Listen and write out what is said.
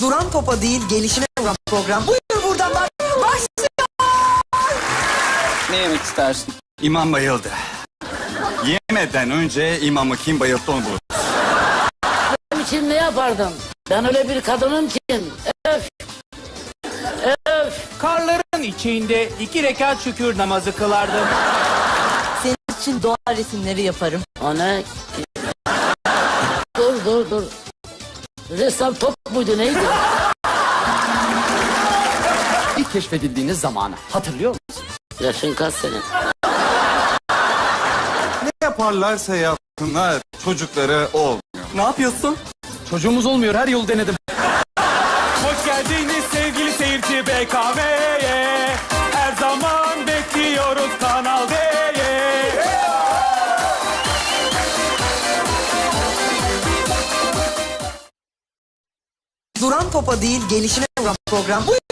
Duran topa değil gelişine vuran program. Buyur buradan bak. Başlıyor. Ne yemek istersin? İmam bayıldı. Yemeden önce imamı kim bayılttı onu bulur. Benim için ne yapardım? Ben öyle bir kadınım ki. Öf. Öf. Karların içinde iki rekat şükür namazı kılardım. Senin için doğa resimleri yaparım. O ne? Dur dur dur. Ressam top muydu neydi? İlk keşfedildiğiniz zamanı hatırlıyor musun? Yaşın kaç senin? Ne yaparlarsa yapsınlar çocukları olmuyor. Ne yapıyorsun? Çocuğumuz olmuyor her yolu denedim. Hoş geldiniz sevgili seyirci BKM'ye. Her zaman bekliyoruz Kanal Duran topa değil gelişine program. Buyur